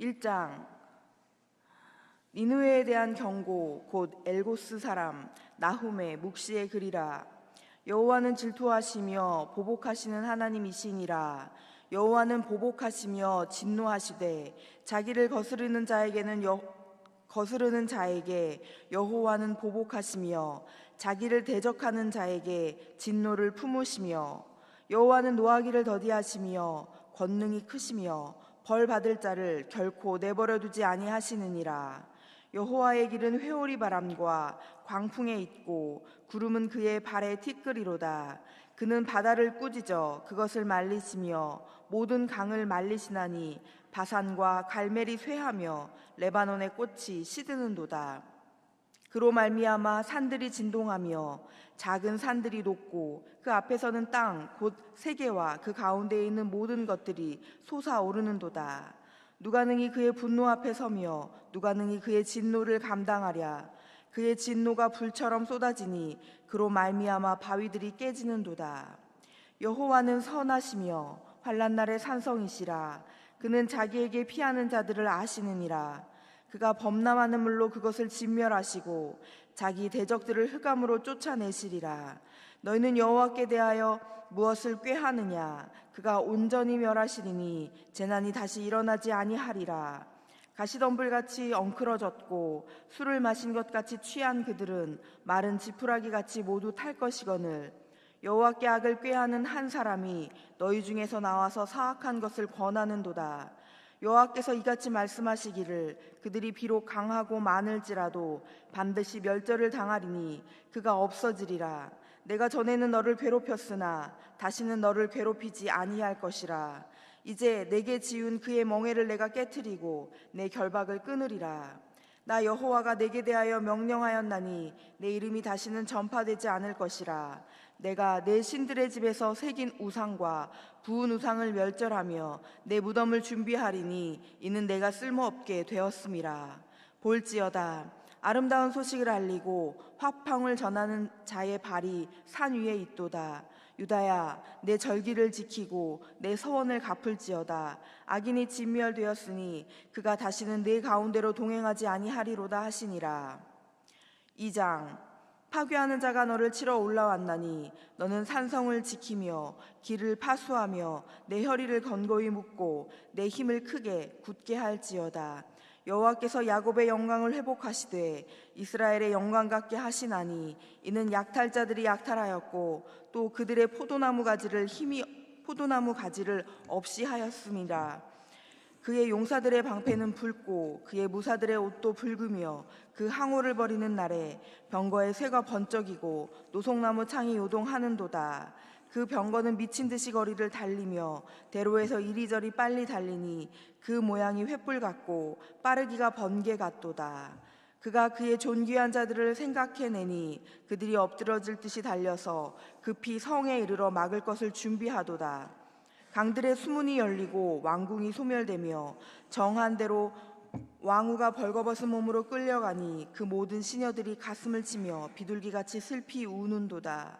1장. 니누에에 대한 경고 곧 엘고스 사람 나훔의 묵시의 글이라. 여호와는 질투하시며 보복하시는 하나님이시니라. 여호와는 보복하시며 진노하시되 자기를 거스르는 자에게는 여, 거스르는 자에게 여호와는 보복하시며 자기를 대적하는 자에게 진노를 품으시며 여호와는 노하기를 더디하시며 권능이 크시며 벌 받을 자를 결코 내버려 두지 아니하시느니라. 여호와의 길은 회오리 바람과 광풍에 있고 구름은 그의 발에 티끌이로다. 그는 바다를 꾸짖어 그것을 말리시며 모든 강을 말리시나니 바산과 갈멜이 쇠하며 레바논의 꽃이 시드는도다 그로 말미암아 산들이 진동하며 작은 산들이 높고 그 앞에서는 땅 곧 세계와 그 가운데에 있는 모든 것들이 솟아오르는도다. 누가 능히 그의 분노 앞에 서며 누가 능히 그의 진노를 감당하랴. 그의 진노가 불처럼 쏟아지니 그로 말미암아 바위들이 깨지는도다. 여호와는 선하시며 환란 날의 산성이시라. 그는 자기에게 피하는 자들을 아시느니라. 그가 범람하는 물로 그것을 진멸하시고 자기 대적들을 흑암으로 쫓아내시리라. 너희는 여호와께 대하여 무엇을 꾀하느냐? 그가 온전히 멸하시리니 재난이 다시 일어나지 아니하리라. 가시덤불같이 엉클어졌고 술을 마신 것 같이 취한 그들은 마른 지푸라기 같이 모두 탈 것이거늘 여호와께 악을 꾀하는 한 사람이 너희 중에서 나와서 사악한 것을 권하는도다. 여호와께서 이같이 말씀하시기를 그들이 비록 강하고 많을지라도 반드시 멸절을 당하리니 그가 없어지리라. 내가 전에는 너를 괴롭혔으나 다시는 너를 괴롭히지 아니할 것이라. 이제 내게 지은 그의 멍에를 내가 깨뜨리고 내 결박을 끊으리라. 나 여호와가 내게 대하여 명령하였나니 내 이름이 다시는 전파되지 않을 것이라 내가 내 신들의 집에서 새긴 우상과 부은 우상을 멸절하며 내 무덤을 준비하리니 이는 내가 쓸모없게 되었음이라. 볼지어다. 아름다운 소식을 알리고 화평을 전하는 자의 발이 산 위에 있도다. 유다야 내 절기를 지키고 내 서원을 갚을지어다. 악인이 진멸되었으니 그가 다시는 내 가운데로 동행하지 아니하리로다 하시니라. 2장 파괴하는 자가 너를 치러 올라왔나니 너는 산성을 지키며 길을 파수하며 내 혈의를 건고히 묶고 내 힘을 크게 굳게 할지어다. 여호와께서 야곱의 영광을 회복하시되 이스라엘의 영광 같게 하시나니 이는 약탈자들이 약탈하였고 또 그들의 포도나무 가지를 힘이 포도나무 가지를 없이 하였음이라 그의 용사들의 방패는 붉고 그의 무사들의 옷도 붉으며 그 항우를 벌이는 날에 병거의 쇠가 번쩍이고 노송나무 창이 요동하는도다. 그 병거는 미친 듯이 거리를 달리며 대로에서 이리저리 빨리 달리니 그 모양이 횃불 같고 빠르기가 번개 같도다. 그가 그의 존귀한 자들을 생각해내니 그들이 엎드러질 듯이 달려서 급히 성에 이르러 막을 것을 준비하도다. 강들의 수문이 열리고 왕궁이 소멸되며 정한 대로 왕후가 벌거벗은 몸으로 끌려가니 그 모든 시녀들이 가슴을 치며 비둘기같이 슬피 우는도다.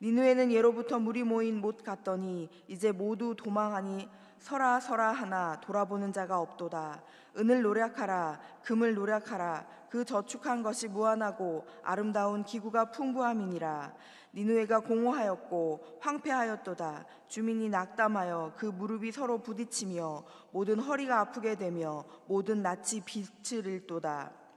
니누에는 예로부터 물이 모인 못 같더니 이제 모두 도망하니 서라 서라 하나 돌아보는 자가 없도다. 은을 노력하라 금을 노력하라 그 저축한 것이 무한하고 아름다운 기구가 풍부함이니라. 니누에가 공허하였고 황폐하였도다. 주민이 낙담하여 그 무릎이 서로 부딪히며 모든 허리가 아프게 되며 모든 낯이 빛을 잃도다.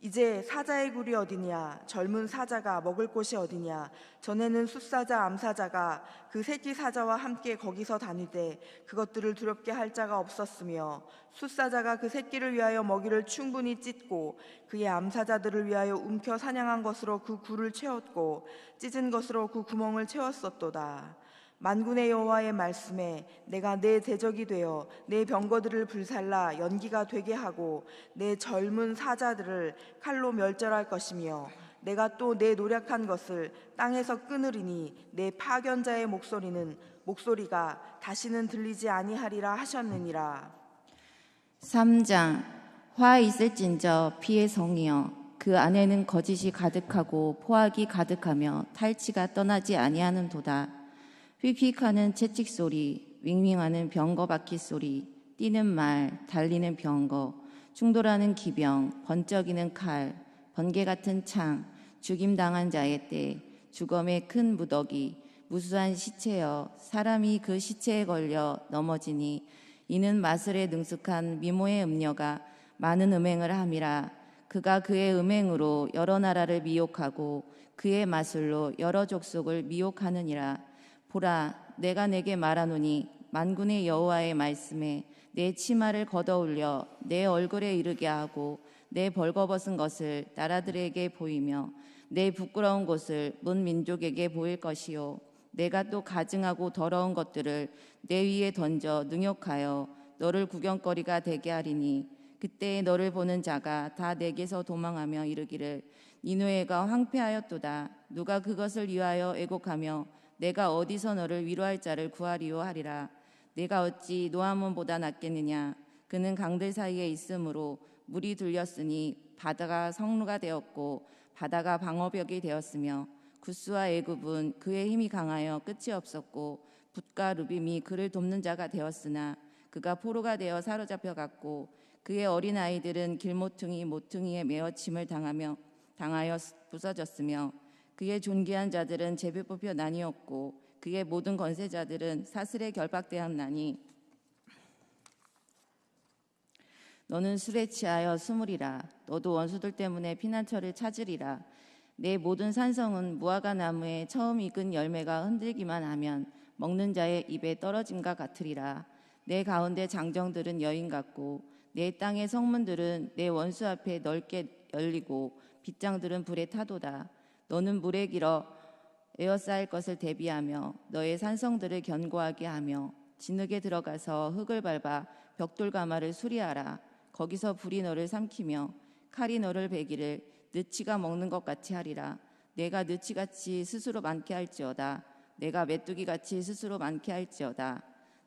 이제 사자의 굴이 어디냐? 젊은 사자가 먹을 곳이 어디냐? 전에는 숫사자 암사자가 그 새끼 사자와 함께 거기서 다니되 그것들을 두렵게 할 자가 없었으며 숫사자가 그 새끼를 위하여 먹이를 충분히 찢고 그의 암사자들을 위하여 움켜 사냥한 것으로 그 굴을 채웠고 찢은 것으로 그 구멍을 채웠었도다 만군의 여호와의 말씀에 내가 내 대적이 되어 내 병거들을 불살라 연기가 되게 하고 내 젊은 사자들을 칼로 멸절할 것이며 내가 또 내 노력한 것을 땅에서 끊으리니 내 파견자의 목소리는 목소리가 다시는 들리지 아니하리라 하셨느니라. 3장. 화 있을진저 피의 성이여 그 안에는 거짓이 가득하고 포악이 가득하며 탈취가 떠나지 아니하는 도다 휙휙하는 채찍 소리 윙윙하는 병거 바퀴 소리 뛰는 말, 달리는 병거, 충돌하는 기병, 번쩍이는 칼, 번개 같은 창, 죽임당한 자의 때, 주검의 큰 무더기, 무수한 시체여 사람이 그 시체에 걸려 넘어지니 이는 마술에 능숙한 미모의 음녀가 많은 음행을 함이라. 그가 그의 음행으로 여러 나라를 미혹하고 그의 마술로 여러 족속을 미혹하느니라 보라 내가 내게 말하노니 만군의 여호와의 말씀에 내 치마를 걷어올려 내 얼굴에 이르게 하고 내 벌거벗은 것을 나라들에게 보이며 내 부끄러운 곳을 문 민족에게 보일 것이요. 내가 또 가증하고 더러운 것들을 내 위에 던져 능욕하여 너를 구경거리가 되게 하리니 그때 너를 보는 자가 다 내게서 도망하며 이르기를 니누에가 황폐하였도다. 누가 그것을 위하여 애곡하며 내가 어디서 너를 위로할 자를 구하리요 하리라. 내가 어찌 노아몬보다 낫겠느냐? 그는 강들 사이에 있으므로 물이 들렸으니 바다가 성루가 되었고 바다가 방어벽이 되었으며 구스와 애굽은 그의 힘이 강하여 끝이 없었고 붓과 루빔이 그를 돕는 자가 되었으나 그가 포로가 되어 사로잡혀 갔고 그의 어린 아이들은 길모퉁이 모퉁이에 메어 침을 당하며 당하여 부서졌으며 그의 존귀한 자들은 제비 뽑혀 나뉘었고 그의 모든 건세자들은 사슬에 결박되었나니 너는 술에 취하여 스물이라. 너도 원수들 때문에 피난처를 찾으리라. 내 모든 산성은 무화과 나무에 처음 익은 열매가 흔들기만 하면 먹는 자의 입에 떨어짐과 같으리라. 내 가운데 장정들은 여인 같고 내 땅의 성문들은 내 원수 앞에 넓게 열리고 빗장들은 불에 타도다 너는 물에 길어 에어싸일 것을 대비하며 너의 산성들을 견고하게 하며 진흙에 들어가서 흙을 밟아 벽돌 가마를 수리하라. 거기서 불이 너를 삼키며 칼이 너를 베기를 느치가 먹는 것 같이 하리라. 내가 느치같이 스스로 많게 할지어다. 내가 메뚜기같이 스스로 많게 할지어다.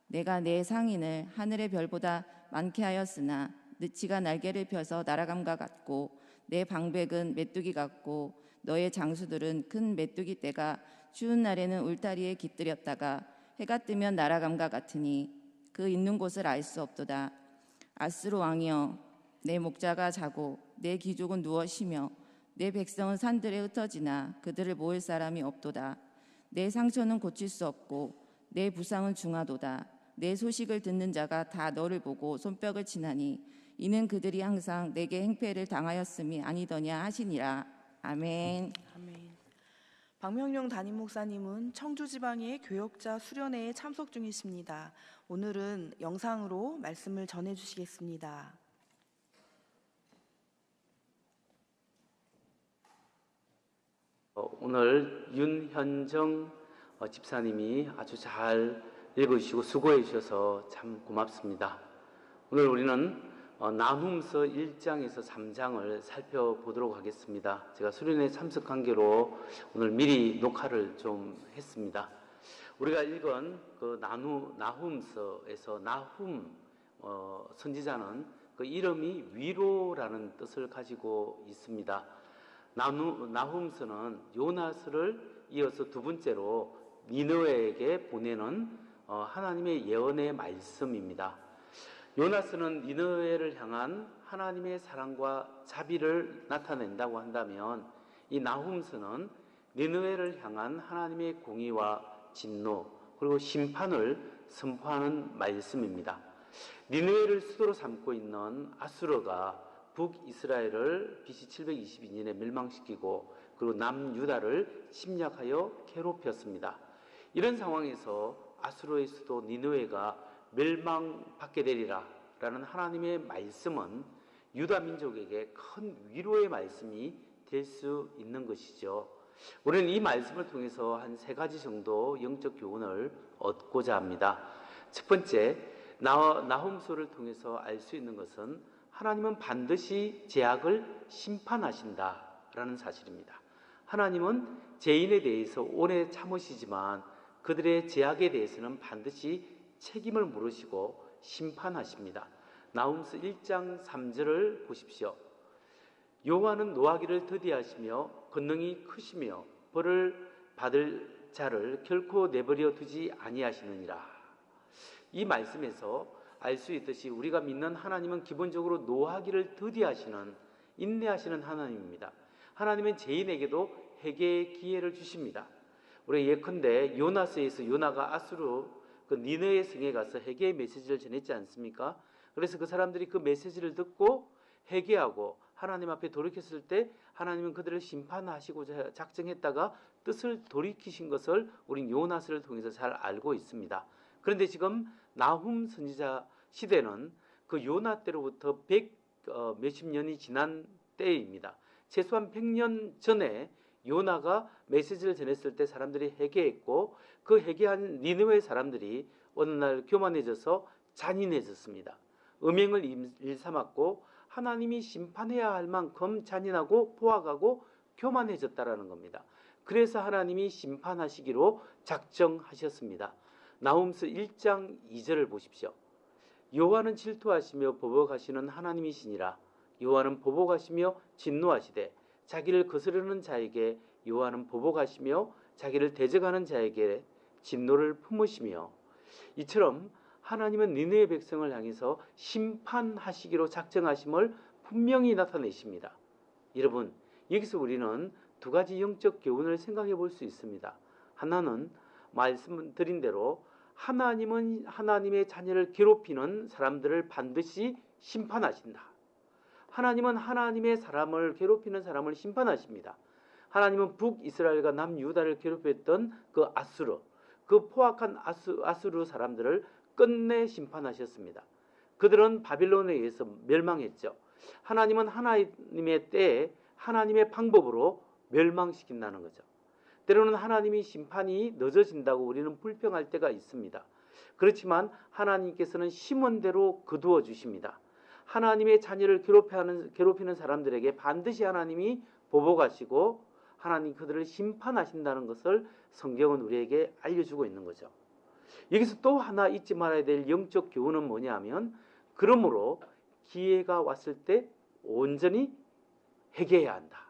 내가 내 상인을 하늘의 별보다 많게 하였으나 느치가 날개를 펴서 날아감과 같고 내 방백은 메뚜기 같고 너의 장수들은 큰 메뚜기 떼가 추운 날에는 울타리에 깃들였다가 해가 뜨면 날아감과 같으니 그 있는 곳을 알 수 없도다. 아스로 왕이여 내 목자가 자고 내 귀족은 누워 쉬며 내 백성은 산들에 흩어지나 그들을 모을 사람이 없도다. 내 상처는 고칠 수 없고 내 부상은 중하도다. 내 소식을 듣는 자가 다 너를 보고 손뼉을 치나니 이는 그들이 항상 내게 행패를 당하였음이 아니더냐 하시니라 아멘. 아멘. 박명용 담임 목사님은 청주 지방의 교역자 수련회에 참석 중이십니다. 오늘은 영상으로 말씀을 전해 주시겠습니다. 어, 오늘 윤현정 어, 집사님이 아주 잘 읽어주시고 수고해 주셔서 참 고맙습니다. 오늘 우리는 어, 나훔서 1장에서 3장을 살펴보도록 하겠습니다. 제가 수련회 참석한 게로 오늘 미리 녹화를 좀 했습니다. 우리가 읽은 그 나누, 나훔서에서 나훔 어, 선지자는 그 이름이 위로라는 뜻을 가지고 있습니다. 나누, 나훔서는 요나스를 이어서 두 번째로 니느웨에게 보내는 어, 하나님의 예언의 말씀입니다. 요나스는 니느웨를 향한 하나님의 사랑과 자비를 나타낸다고 한다면 이 나훔서는 니느웨를 향한 하나님의 공의와 진노 그리고 심판을 선포하는 말씀입니다. 니느웨를 수도로 삼고 있는 아수르가 북이스라엘을 BC 722년에 멸망시키고 그리고 남유다를 침략하여 괴롭혔습니다. 이런 상황에서 아수르의 수도 니느웨가 멸망받게 되리라 라는 하나님의 말씀은 유다 민족에게 큰 위로의 말씀이 될 수 있는 것이죠. 우리는 이 말씀을 통해서 한 세 가지 정도 영적 교훈을 얻고자 합니다. 첫 번째, 나, 나홈소를 통해서 알 수 있는 것은 하나님은 반드시 제약을 심판하신다라는 사실입니다. 하나님은 죄인에 대해서 오래 참으시지만 그들의 제약에 대해서는 반드시 책임을 물으시고 심판하십니다. 나훔스 1장 3절을 보십시오. 여호와는 노하기를 더디하시며 권능이 크시며 벌을 받을 자를 결코 내버려 두지 아니하시느니라. 이 말씀에서 알 수 있듯이 우리가 믿는 하나님은 기본적으로 노하기를 더디하시는 인내하시는 하나님입니다. 하나님은 죄인에게도 회개의 기회를 주십니다. 우리 예컨대 요나스에서 요나가 아수르 그 니느의 성에 가서 회개의 메시지를 전했지 않습니까? 그래서 그 사람들이 그 메시지를 듣고 회개하고 하나님 앞에 돌이켰을 때 하나님은 그들을 심판하시고자 작정했다가 뜻을 돌이키신 것을 우린 요나스를 통해서 잘 알고 있습니다. 그런데 지금 나훔 선지자 시대는 그 요나 때로부터 백 어, 몇십 년이 지난 때입니다. 최소한 100년 전에 요나가 메시지를 전했을 때 사람들이 회개했고 그 회개한 니느웨 사람들이 어느 날 교만해져서 잔인해졌습니다. 음행을 임- 일삼았고 하나님이 심판해야 할 만큼 잔인하고 포악하고 교만해졌다라는 겁니다. 그래서 하나님이 심판하시기로 작정하셨습니다. 나훔스 1장 2절을 보십시오. 여호와는 질투하시며 보복하시는 하나님이시니라. 여호와는 보복하시며 진노하시되 자기를 거스르는 자에게 여호와는 보복하시며 자기를 대적하는 자에게 진노를 품으시며 이처럼 하나님은 니느의 백성을 향해서 심판하시기로 작정하심을 분명히 나타내십니다. 여러분, 여기서 우리는 두 가지 영적 교훈을 생각해 볼 수 있습니다. 하나는 말씀드린 대로 하나님은 하나님의 자녀를 괴롭히는 사람들을 반드시 심판하신다. 하나님은 하나님의 사람을 괴롭히는 사람을 심판하십니다. 하나님은 북이스라엘과 남유다를 괴롭혔던 그 아수르, 그 포악한 아수, 아수르 사람들을 끝내 심판하셨습니다. 그들은 바빌론에 의해서 멸망했죠. 하나님은 하나님의 때에 하나님의 방법으로 멸망시킨다는 거죠. 때로는 하나님이 심판이 늦어진다고 우리는 불평할 때가 있습니다. 그렇지만 하나님께서는 심은 대로 거두어 주십니다. 하나님의 자녀를 괴롭히는 괴롭히는 사람들에게 반드시 하나님이 보복하시고 하나님 그들을 심판하신다는 것을 성경은 우리에게 알려주고 있는 거죠. 여기서 또 하나 잊지 말아야 될 영적 교훈은 뭐냐면 그러므로 기회가 왔을 때 온전히 회개해야 한다.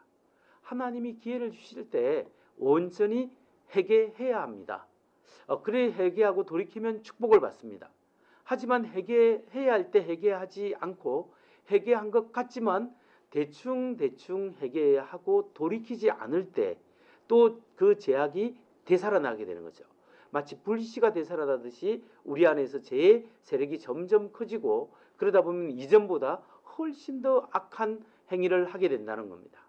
하나님이 기회를 주실 때 온전히 회개해야 합니다. 어, 그래 회개하고 돌이키면 축복을 받습니다. 하지만 회개해야 할때 회개하지 않고 회개한 것 같지만 대충 대충 회개하고 돌이키지 않을 때 또 그 제약이 되살아나게 되는 거죠. 마치 불씨가 되살아나듯이 우리 안에서 죄의 세력이 점점 커지고 그러다 보면 이전보다 훨씬 더 악한 행위를 하게 된다는 겁니다.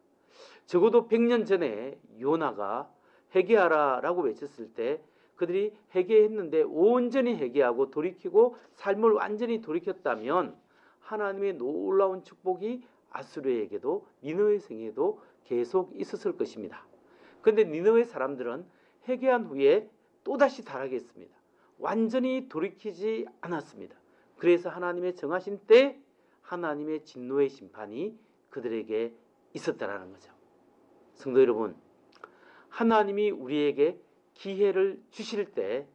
적어도 100년 전에 요나가 회개하라라고 외쳤을 때 그들이 회개했는데 온전히 회개하고 돌이키고 삶을 완전히 돌이켰다면 하나님의 놀라운 축복이 아수르에게도 니느웨 성에도 계속 있었을 것입니다. 그런데 니느웨 사람들은 회개한 후에 또다시 타락했습니다. 완전히 돌이키지 않았습니다. 그래서 하나님의 정하신 때 하나님의 진노의 심판이 그들에게 있었다라는 거죠. 성도 여러분, 하나님이 우리에게 기회를 주실 때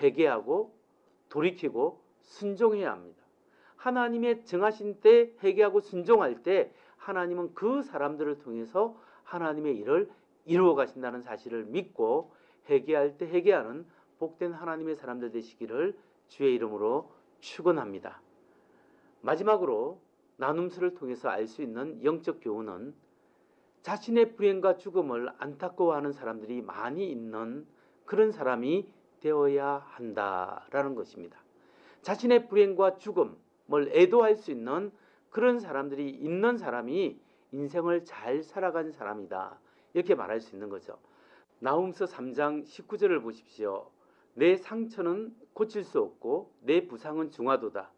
회개하고 돌이키고 순종해야 합니다. 하나님의 정하신 때 회개하고 순종할 때 하나님은 그 사람들을 통해서 하나님의 일을 이루어 가신다는 사실을 믿고 회개할 때 회개하는 복된 하나님의 사람들 되시기를 주의 이름으로 축원합니다. 마지막으로 나눔스를 통해서 알 수 있는 영적 교훈은 자신의 불행과 죽음을 안타까워하는 사람들이 많이 있는 그런 사람이 되어야 한다라는 것입니다. 자신의 불행과 죽음을 애도할 수 있는 그런 사람들이 있는 사람이 인생을 잘 살아간 사람이다. 이렇게 말할 수 있는 거죠. 나훔서 3장 19절을 보십시오. 내 상처는 고칠 수 없고 내 부상은 중하도다.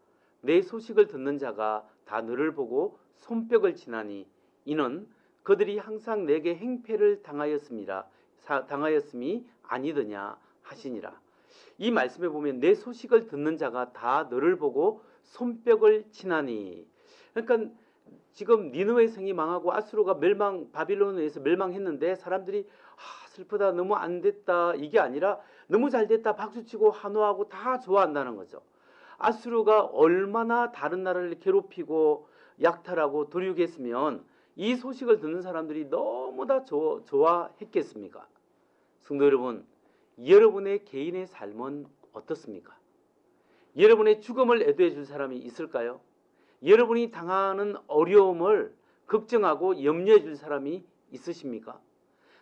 내 소식을 듣는 자가 다 너를 보고 손뼉을 치나니 이는 그들이 항상 내게 행패를 당하였습니다. 사- 당하였음이 아니더냐 하시니라. 이 말씀에 보면 내 소식을 듣는 자가 다 너를 보고 손뼉을 치나니. 그러니까 지금 니느웨 성이 망하고 아수르가 멸망 바빌론에 의해서 멸망했는데 사람들이 아, 슬프다 너무 안 됐다 이게 아니라 너무 잘 됐다 박수치고 환호하고 다 좋아한다는 거죠. 아수르가 얼마나 다른 나라를 괴롭히고 약탈하고 도륙했으면 이 소식을 듣는 사람들이 너무 다 좋- 좋아했겠습니까? 성도 여러분, 여러분의 개인의 삶은 어떻습니까? 여러분의 죽음을 애도해 줄 사람이 있을까요? 여러분이 당하는 어려움을 걱정하고 염려해 줄 사람이 있으십니까?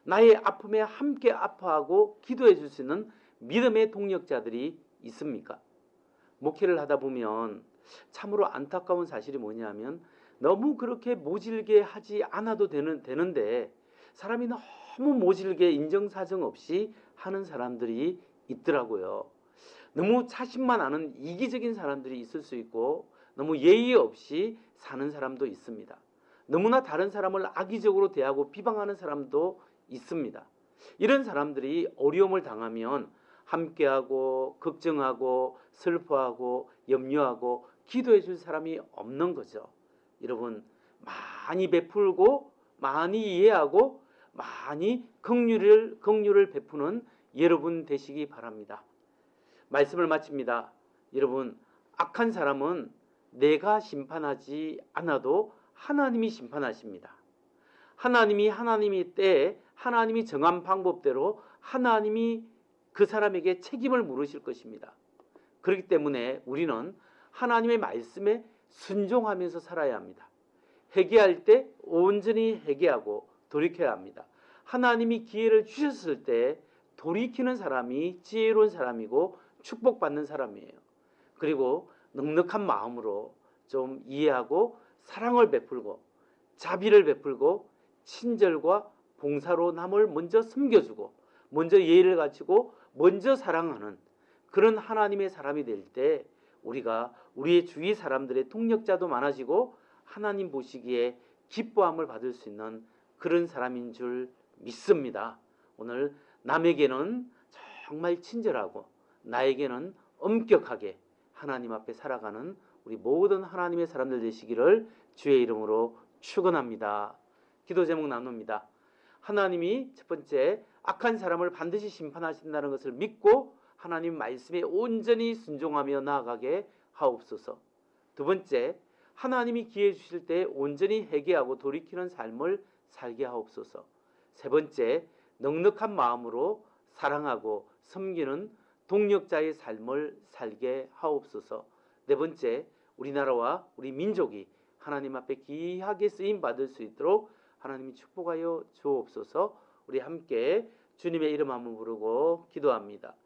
나의 아픔에 함께 아파하고 기도해 줄 수 있는 믿음의 동력자들이 있습니까? 목회를 하다 보면 참으로 안타까운 사실이 뭐냐면 너무 그렇게 모질게 하지 않아도 되는, 되는데 사람이 너무 모질게 인정사정 없이 하는 사람들이 있더라고요. 너무 자신만 아는 이기적인 사람들이 있을 수 있고 너무 예의 없이 사는 사람도 있습니다. 너무나 다른 사람을 악의적으로 대하고 비방하는 사람도 있습니다. 이런 사람들이 어려움을 당하면 함께하고 걱정하고 슬퍼하고 염려하고 기도해 줄 사람이 없는 거죠. 여러분 많이 베풀고 많이 이해하고 많이 긍휼을 긍휼을 베푸는 여러분 되시기 바랍니다. 말씀을 마칩니다. 여러분 악한 사람은 내가 심판하지 않아도 하나님이 심판하십니다. 하나님이 하나님이 때에 하나님이 정한 방법대로 하나님이 그 사람에게 책임을 물으실 것입니다. 그렇기 때문에 우리는 하나님의 말씀에 순종하면서 살아야 합니다. 회개할 때 온전히 회개하고 돌이켜야 합니다. 하나님이 기회를 주셨을 때 돌이키는 사람이 지혜로운 사람이고 축복받는 사람이에요. 그리고 넉넉한 마음으로 좀 이해하고 사랑을 베풀고 자비를 베풀고 친절과 봉사로 남을 먼저 섬겨주고 먼저 예의를 갖추고 먼저 사랑하는 그런 하나님의 사람이 될 때 우리가 우리의 주위 사람들의 동력자도 많아지고 하나님 보시기에 기뻐함을 받을 수 있는 그런 사람인 줄 믿습니다. 오늘 남에게는 정말 친절하고 나에게는 엄격하게 하나님 앞에 살아가는 우리 모든 하나님의 사람들 되시기를 주의 이름으로 축원합니다. 기도 제목 나눕니다. 하나님이 첫 번째 악한 사람을 반드시 심판하신다는 것을 믿고 하나님 말씀에 온전히 순종하며 나아가게 하옵소서. 두 번째, 하나님이 기회 주실 때 온전히 회개하고 돌이키는 삶을 살게 하옵소서. 세 번째, 넉넉한 마음으로 사랑하고 섬기는 동력자의 삶을 살게 하옵소서. 네 번째, 우리나라와 우리 민족이 하나님 앞에 귀하게 쓰임 받을 수 있도록 하나님이 축복하여 주옵소서. 우리 함께 주님의 이름 한번 부르고 기도합니다.